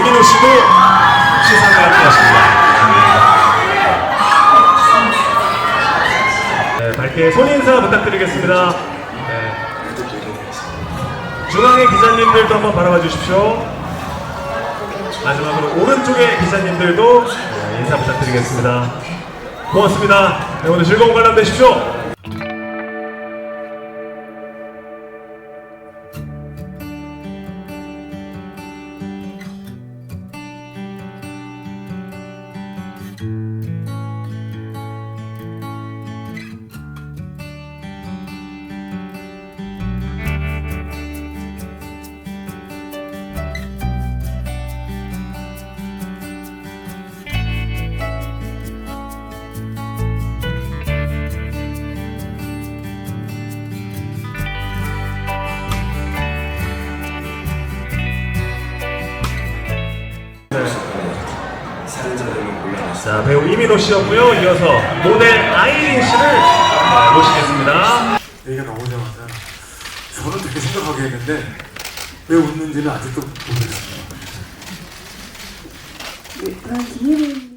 이민호 씨도 시상을 함께 하십니다. 네, 밝게 손인사 부탁드리겠습니다. 네. 중앙의 기자님들도 한번 바라봐 주십시오. 마지막으로 오른쪽의 기자님들도 네, 인사 부탁드리겠습니다. 고맙습니다. 네, 오늘 즐거운 관람 되십시오. 자, 배우 이민호 씨였고요. 이어서 모델 아이린 씨를 네, 모시겠습니다. 얘기가 나오자마자 저는 되게 생각하게 했는데 왜 웃는지는 아직도 모르겠어요. 그런 기회를